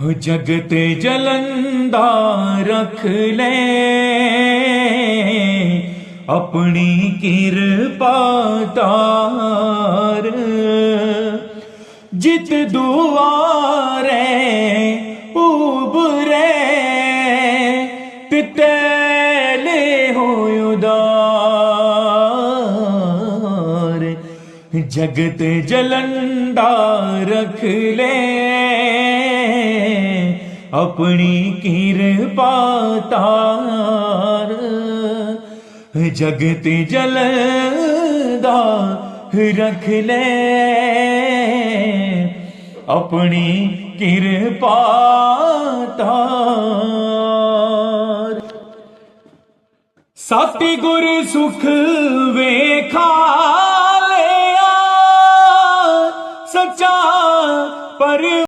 ਹੋ ਜਗਤ ਜਲੰਦਾ ਰਖ ਲੈ। ਆਪਣੀ ਕਿਰਪਾ ਤਾਰ। ਜਿਤ ਦੁਆਰੇ ਉਬਰੇ, ਤਿਤਲੇ ਹੋਇ ਉਦਾਰ। ਜਗਤ ਜਲੰਦਾ ਰਖ ਲੈ। ਆਪਣੀ ਕਿਰਪਾ ਤਾਰ। ਜਗਤ ਜਲਦਾ ਰਖ ਲੈ। ਆਪਣੀ ਕਿਰਪਾ ਤਾਰ। ਸਤਿ ਗੁਰ ਸੁਖ ਵੇਖਾ ਲਿਆ। ਸੱਚਾ ਪਰ